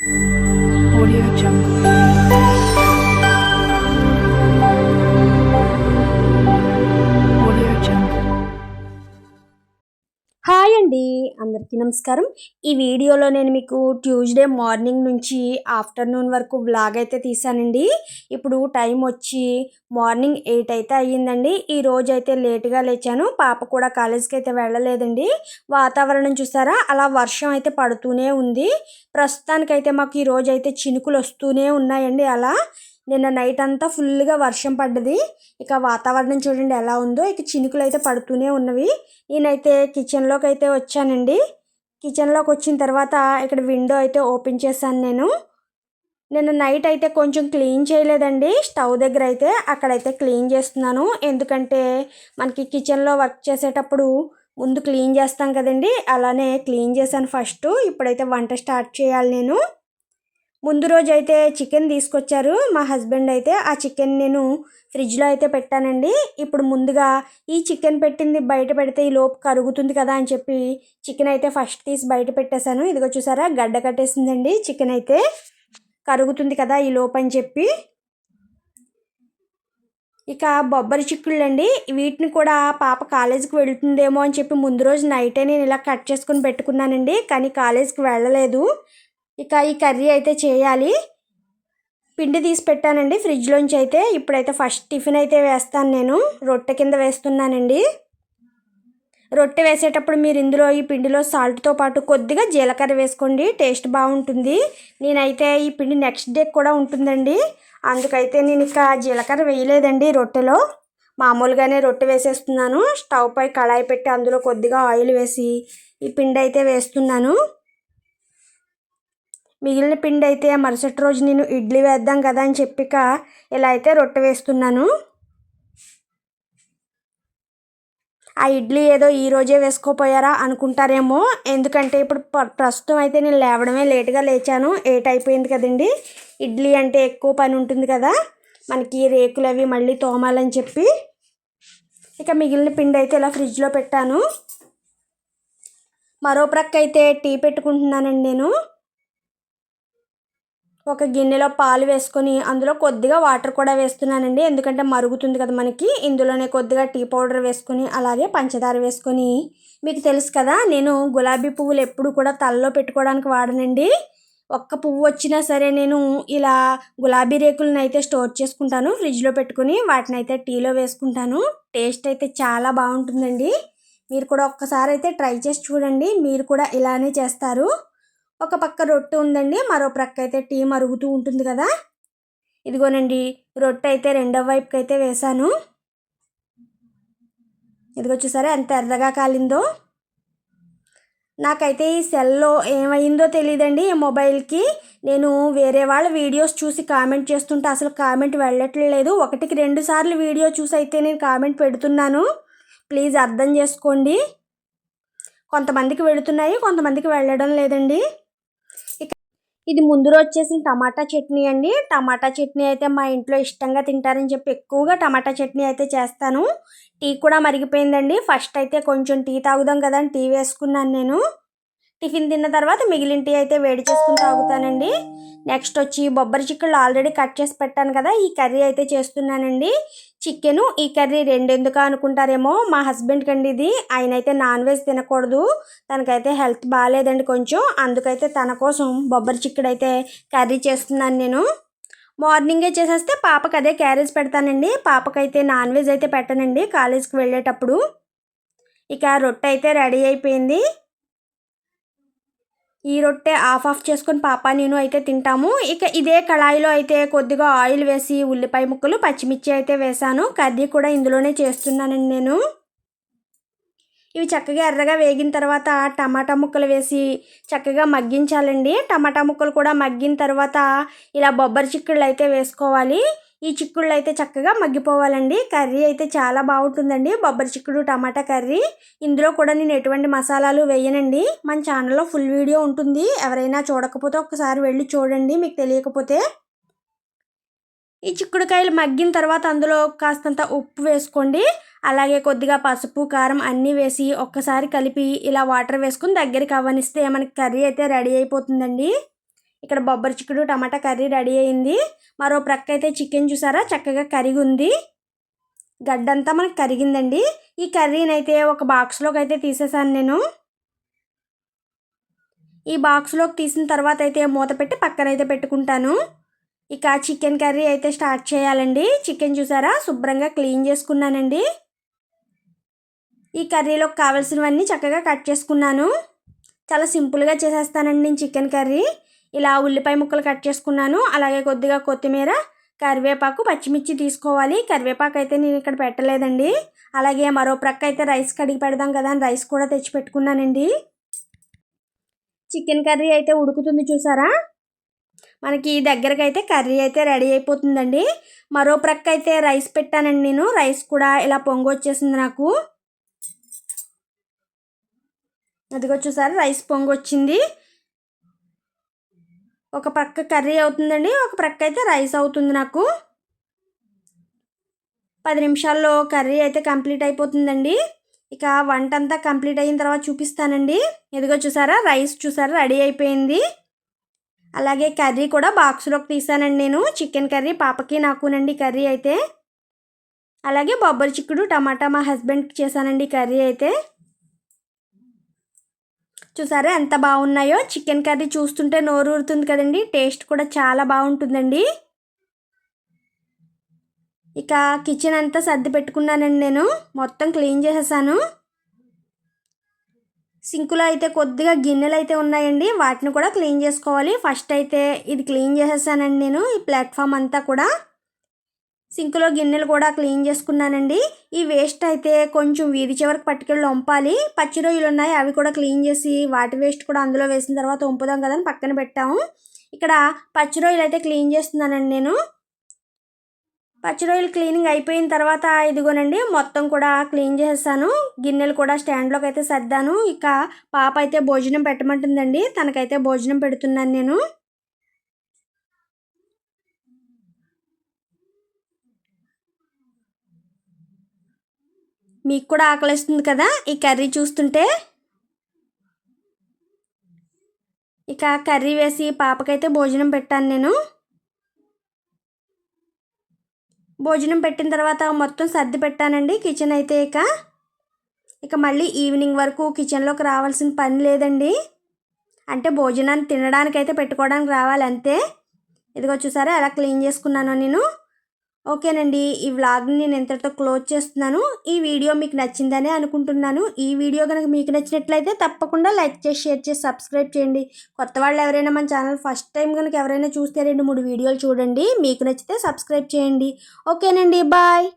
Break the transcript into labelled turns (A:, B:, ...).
A: Audio Jungle.
B: అండి. అందరికీ నమస్కారం. ఈ వీడియోలో నేను మీకు ట్యూస్డే మార్నింగ్ నుంచి ఆఫ్టర్నూన్ వరకు వ్లాగ్ అయితే తీసానండి. ఇప్పుడు టైం వచ్చి మార్నింగ్ ఎయిట్ అయితే అయ్యిందండి. ఈ రోజు అయితే లేటుగా లేచాను. పాప కూడా కాలేజీకి అయితే వెళ్ళలేదండి. వాతావరణం చూసారా? అలా వర్షం అయితే పడుతూనే ఉంది. ప్రస్తుతానికైతే మాకు ఈ రోజు అయితే చినుకులు వస్తూనే ఉన్నాయండి అలా. నిన్న నైట్ అంతా ఫుల్గా వర్షం పడ్డది. ఇక వాతావరణం చూడండి ఎలా ఉందో. ఇక చినుకులు అయితే పడుతూనే ఉన్నవి. నేనైతే కిచెన్లోకి అయితే వచ్చానండి. కిచెన్లోకి వచ్చిన తర్వాత ఇక్కడ విండో అయితే ఓపెన్ చేశాను నేను. నిన్న నైట్ అయితే కొంచెం క్లీన్ చేయలేదండి. స్టవ్ దగ్గర అయితే అక్కడైతే క్లీన్ చేస్తున్నాను. ఎందుకంటే మనకి కిచెన్లో వర్క్ చేసేటప్పుడు ముందు క్లీన్ చేస్తాం కదండి. అలానే క్లీన్ చేశాను ఫస్ట్ ఇప్పుడైతే వంట స్టార్ట్ చేయాలి నేను. ముందు రోజు అయితే చికెన్ తీసుకొచ్చారు. మా హస్బెండ్ అయితే ఆ చికెన్ నేను ఫ్రిడ్జ్లో అయితే పెట్టానండి. ఇప్పుడు ముందుగా ఈ చికెన్ పెట్టింది బయట పెడితే ఈ లోపు కరుగుతుంది కదా అని చెప్పి చికెన్ అయితే ఫస్ట్ తీసి బయట పెట్టేశాను. ఇదిగో చూసారా గడ్డ కట్టేసిందండి చికెన్ అయితే. కరుగుతుంది కదా ఈ లోపు అని చెప్పి. ఇక బొబ్బరి చిక్కుళ్ళు అండి వీటిని కూడా పాప కాలేజీకి వెళ్తుందేమో అని చెప్పి ముందు రోజు నైటే నేను ఇలా కట్ చేసుకుని పెట్టుకున్నానండి. కానీ కాలేజీకి వెళ్ళలేదు. ఇక ఈ కర్రీ అయితే చేయాలి. పిండి తీసి పెట్టానండి ఫ్రిడ్జ్లోంచి అయితే. ఇప్పుడైతే ఫస్ట్ టిఫిన్ అయితే వేస్తాను నేను. రొట్టె కింద వేస్తున్నానండి. రొట్టె వేసేటప్పుడు మీరు ఇందులో ఈ పిండిలో సాల్ట్తో పాటు కొద్దిగా జీలకర్ర వేసుకోండి. టేస్ట్ బాగుంటుంది. నేనైతే ఈ పిండి నెక్స్ట్ డే కూడా ఉంటుందండి. అందుకైతే నేను ఇక జీలకర్ర వేయలేదండి రొట్టెలో. మామూలుగానే రొట్టె వేసేస్తున్నాను. స్టవ్ పై కళాయి పెట్టి అందులో కొద్దిగా ఆయిల్ వేసి ఈ పిండి అయితే వేస్తున్నాను. మిగిలిన పిండి అయితే మరుసటి రోజు నేను ఇడ్లీ వేద్దాం కదా అని చెప్పిక ఇలా అయితే రొట్టె వేస్తున్నాను. ఆ ఇడ్లీ ఏదో ఈ రోజే వేసుకోపోయారా అనుకుంటారేమో. ఎందుకంటే ఇప్పుడు ప్ర- ప్రస్తుతం అయితే నేను లేవడమే లేట్గా లేచాను. ఏట్ అయిపోయింది కదండి. ఇడ్లీ అంటే ఎక్కువ పని ఉంటుంది కదా. మనకి రేకులు అవి మళ్ళీ తోమాలని చెప్పి ఇక మిగిలిన పిండి అయితే ఇలా ఫ్రిడ్జ్లో పెట్టాను. మరో ప్రక్క అయితే టీ పెట్టుకుంటున్నానండి నేను. ఒక గిన్నెలో పాలు వేసుకొని అందులో కొద్దిగా వాటర్ కూడా వేస్తున్నానండి. ఎందుకంటే మరుగుతుంది కదా మనకి. ఇందులోనే కొద్దిగా టీ పౌడర్ వేసుకొని అలాగే పంచదార వేసుకొని మీకు తెలుసు కదా నేను గులాబీ పువ్వులు ఎప్పుడు కూడా తలలో పెట్టుకోవడానికి వాడనండి. ఒక్క పువ్వు వచ్చినా సరే నేను ఇలా గులాబీ రేకులను అయితే స్టోర్ చేసుకుంటాను. ఫ్రిడ్జ్లో పెట్టుకుని వాటిని అయితే టీలో వేసుకుంటాను. టేస్ట్ అయితే చాలా బాగుంటుందండి. మీరు కూడా ఒక్కసారి అయితే ట్రై చేసి చూడండి. మీరు కూడా ఇలానే చేస్తారు. ఒక పక్క రొట్టె ఉందండి మరో ప్రక్క అయితే టీ మరుగుతూ ఉంటుంది కదా. ఇదిగోనండి రొట్టె అయితే రెండో వైపుకి అయితే వేశాను. ఇదిగో చూసారా ఎంత ఎర్రగా కాలిందో. నాకైతే ఈ సెల్లో ఏమైందో తెలియదండి ఈ మొబైల్కి. నేను వేరే వాళ్ళ వీడియోస్ చూసి కామెంట్ చేస్తుంటే అసలు కామెంట్ వెళ్ళట్లేదు. ఒకటికి రెండు సార్లు వీడియో చూసి అయితే నేను కామెంట్ పెడుతున్నాను. ప్లీజ్ అర్థం చేసుకోండి. కొంతమందికి వెళుతున్నాయి కొంతమందికి వెళ్ళడం లేదండి. ఇది ముందు రోజు చేసిన టమాటా చట్నీ అండి. టమాటా చట్నీ అయితే మా ఇంట్లో ఇష్టంగా తింటారని చెప్పి ఎక్కువగా టమాటా చట్నీ అయితే చేస్తాను. టీ కూడా మరిగిపోయిందండి. ఫస్ట్ అయితే కొంచెం టీ తాగుదాం కదా అని టీ వేసుకున్నాను నేను. టిఫిన్ తిన్న తర్వాత మిగిలిన టీ అయితే వేడి చేసుకుని తాగుతానండి. నెక్స్ట్ వచ్చి బొబ్బరి చిక్కుళ్ళు ఆల్రెడీ కట్ చేసి పెట్టాను కదా ఈ కర్రీ అయితే చేస్తున్నానండి. చికెను ఈ కర్రీ రెండెందుకు అనుకుంటారేమో మా హస్బెండ్కి అండి ఇది. ఆయన అయితే నాన్ వెజ్ తినకూడదు. తనకైతే హెల్త్ బాగాలేదండి కొంచెం. అందుకైతే తన కోసం బొబ్బరి చిక్కుడు అయితే కర్రీ చేస్తున్నాను నేను. మార్నింగే చేసేస్తే పాపకి అదే క్యారేజ్ పెడతానండి. పాపకైతే నాన్ వెజ్ అయితే పెట్టనండి కాలేజ్కి వెళ్ళేటప్పుడు. ఇక రొట్టె అయితే రెడీ అయిపోయింది. ఈ రొట్టె ఆఫ్ ఆఫ్ చేసుకొని పాప నేను అయితే తింటాము. ఇక ఇదే కళాయిలో అయితే కొద్దిగా ఆయిల్ వేసి ఉల్లిపాయ ముక్కలు పచ్చిమిర్చి అయితే వేసాను. కర్రీ కూడా ఇందులోనే చేస్తున్నానండి నేను. ఇవి చక్కగా ఎర్రగా వేగిన తర్వాత టమాటా ముక్కలు వేసి చక్కగా మగ్గించాలండి. టమాటా ముక్కలు కూడా మగ్గిన తర్వాత ఇలా బొబ్బరి చిక్కుళ్ళు అయితే వేసుకోవాలి. ఈ చిక్కుళ్ళు అయితే చక్కగా మగ్గిపోవాలండి. కర్రీ అయితే చాలా బాగుంటుందండి. బొబ్బరి చిక్కుడు టమాటా కర్రీ. ఇందులో కూడా నేను ఎటువంటి మసాలాలు వేయనండి. మన ఛానల్లో ఫుల్ వీడియో ఉంటుంది. ఎవరైనా చూడకపోతే ఒకసారి వెళ్ళి చూడండి. మీకు తెలియకపోతే. ఈ చిక్కుడుకాయలు మగ్గిన తర్వాత అందులో కాస్తంత ఉప్పు వేసుకోండి. అలాగే కొద్దిగా పసుపు కారం అన్నీ వేసి ఒక్కసారి కలిపి ఇలా వాటర్ వేసుకుని దగ్గరికి అవ్వనిస్తే మనకి కర్రీ అయితే రెడీ అయిపోతుందండి. ఇక్కడ బొబ్బరి చిక్కుడు టమాటా కర్రీ రెడీ అయింది. మరో ప్రక్క అయితే చికెన్ చూసారా? చక్కగా కరిగి ఉంది. గడ్డంతా మనకు కరిగిందండి. ఈ కర్రీని అయితే ఒక బాక్స్లోకి అయితే తీసేసాను నేను. ఈ బాక్స్లోకి తీసిన తర్వాత అయితే మూత పెట్టి పక్కన అయితే పెట్టుకుంటాను. ఇక చికెన్ కర్రీ అయితే స్టార్ట్ చేయాలండి. చికెన్ చూసారా? శుభ్రంగా క్లీన్ చేసుకున్నానండి. ఈ కర్రీలోకి కావాల్సినవన్నీ చక్కగా కట్ చేసుకున్నాను. చాలా సింపుల్గా చేసేస్తానండి నేను చికెన్ కర్రీ. ఇలా ఉల్లిపాయ ముక్కలు కట్ చేసుకున్నాను. అలాగే కొద్దిగా కొత్తిమీర కరివేపాకు పచ్చిమిర్చి తీసుకోవాలి. కరివేపాకు అయితే నేను ఇక్కడ పెట్టలేదండి. అలాగే మరో ప్రక్క అయితే రైస్ కడిగి పెడదాం కదా అని రైస్ కూడా తెచ్చి పెట్టుకున్నానండి. చికెన్ కర్రీ అయితే ఉడుకుతుంది చూసారా? మనకి దగ్గరకి అయితే కర్రీ అయితే రెడీ అయిపోతుందండి. మరో ప్రక్క అయితే రైస్ పెట్టానండి నేను. రైస్ కూడా ఇలా పొంగొచ్చేసింది నాకు. అదిగో చూసారా? రైస్ పొంగొచ్చింది. ఒక పక్క కర్రీ అవుతుందండి ఒక ప్రక్క అయితే రైస్ అవుతుంది నాకు. పది నిమిషాల్లో కర్రీ అయితే కంప్లీట్ అయిపోతుందండి. ఇక వంట అంతా కంప్లీట్ అయిన తర్వాత చూపిస్తానండి. ఎదిగో చూసారా రైస్ చూసారా రెడీ అయిపోయింది. అలాగే కర్రీ కూడా బాక్స్లోకి తీసానండి నేను. చికెన్ కర్రీ పాపకి నాకునండి కర్రీ అయితే. అలాగే బొబ్బరి చిక్కుడు టమాటా మా హస్బెండ్కి చేశానండి కర్రీ అయితే. చూసారా ఎంత బాగున్నాయో? చికెన్ కర్రీ చూస్తుంటే నోరు ఊరుతుంది కదండి. టేస్ట్ కూడా చాలా బాగుంటుందండి. ఇక కిచెన్ అంతా సర్ది పెట్టుకున్నానండి నేను. మొత్తం క్లీన్ చేసేసాను. సింకులో అయితే కొద్దిగా గిన్నెలు అయితే ఉన్నాయండి. వాటిని కూడా క్లీన్ చేసుకోవాలి. ఫస్ట్ అయితే ఇది క్లీన్ చేసేసానండి నేను. ఈ ప్లాట్ఫామ్ అంతా కూడా. సింకులో గిన్నెలు కూడా క్లీన్ చేసుకున్నానండి. ఈ వేస్ట్ అయితే కొంచెం వీధి చివరికి పట్టుకెళ్ళి వంపాలి. పచ్చి రొయ్యలు ఉన్నాయి అవి కూడా క్లీన్ చేసి వాటి వేస్ట్ కూడా అందులో వేసిన తర్వాత వంపుదాం కదా అని పక్కన పెట్టాము. ఇక్కడ పచ్చి రొయ్యలు అయితే క్లీన్ చేస్తున్నానండి నేను. పచ్చి రొయ్యలు క్లీనింగ్ అయిపోయిన తర్వాత ఇదిగోనండి మొత్తం కూడా క్లీన్ చేసేసాను. గిన్నెలు కూడా స్టాండ్లోకి అయితే సర్దాను. ఇక పాప అయితే భోజనం పెట్టమంటుందండి. తనకైతే భోజనం పెడుతున్నాను నేను. మీకు కూడా ఆకలిస్తుంది కదా? ఈ కర్రీ చూస్తుంటే? ఇక కర్రీ వేసి పాపకైతే భోజనం పెట్టాను నేను. భోజనం పెట్టిన తర్వాత మొత్తం సర్ది పెట్టానండి కిచెన్ అయితే ఇక. ఇక మళ్ళీ ఈవినింగ్ వరకు కిచెన్లోకి రావాల్సిన పని లేదండి. అంటే భోజనాన్ని తినడానికైతే పెట్టుకోవడానికి రావాలి అంతే. ఇదిగో చూసారా ఎలా క్లీన్ చేసుకున్నాను నేను. ఓకేనండి ఈ వ్లాగ్ని నేను ఎంతటితో క్లోజ్ చేస్తున్నాను. ఈ వీడియో మీకు నచ్చిందనే అనుకుంటున్నాను. ఈ వీడియో కనుక మీకు నచ్చినట్లయితే తప్పకుండా లైక్ చేసి షేర్ చేసి సబ్స్క్రైబ్ చేయండి. కొత్త వాళ్ళు ఎవరైనా మన ఛానల్ ఫస్ట్ టైం కనుక ఎవరైనా చూస్తే రెండు మూడు వీడియోలు చూడండి. మీకు నచ్చితే సబ్స్క్రైబ్ చేయండి. ఓకేనండి బాయ్.